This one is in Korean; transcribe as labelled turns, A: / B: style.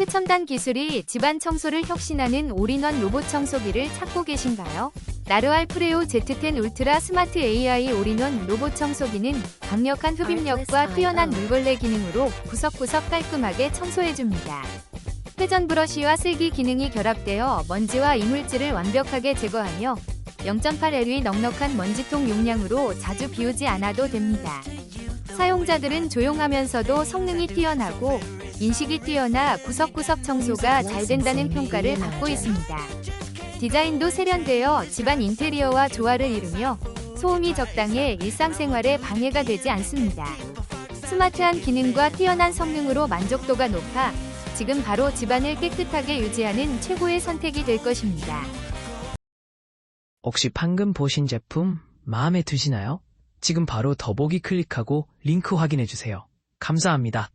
A: 최첨단 기술이 집안 청소를 혁신하는 올인원 로봇 청소기를 찾고 계신가요? 나르알 프레오 Z10 울트라 스마트 AI 올인원 로봇 청소기는 강력한 흡입력과 뛰어난 물걸레 기능으로 구석구석 깔끔하게 청소해줍니다. 회전 브러쉬와 슬기 기능이 결합되어 먼지와 이물질을 완벽하게 제거하며 0.8L의 넉넉한 먼지통 용량으로 자주 비우지 않아도 됩니다. 사용자들은 조용하면서도 성능이 뛰어나고 인식이 뛰어나 구석구석 청소가 잘 된다는 평가를 받고 있습니다. 디자인도 세련되어 집안 인테리어와 조화를 이루며 소음이 적당해 일상생활에 방해가 되지 않습니다. 스마트한 기능과 뛰어난 성능으로 만족도가 높아 지금 바로 집안을 깨끗하게 유지하는 최고의 선택이 될 것입니다.
B: 혹시 방금 보신 제품 마음에 드시나요? 지금 바로 더보기 클릭하고 링크 확인해 주세요. 감사합니다.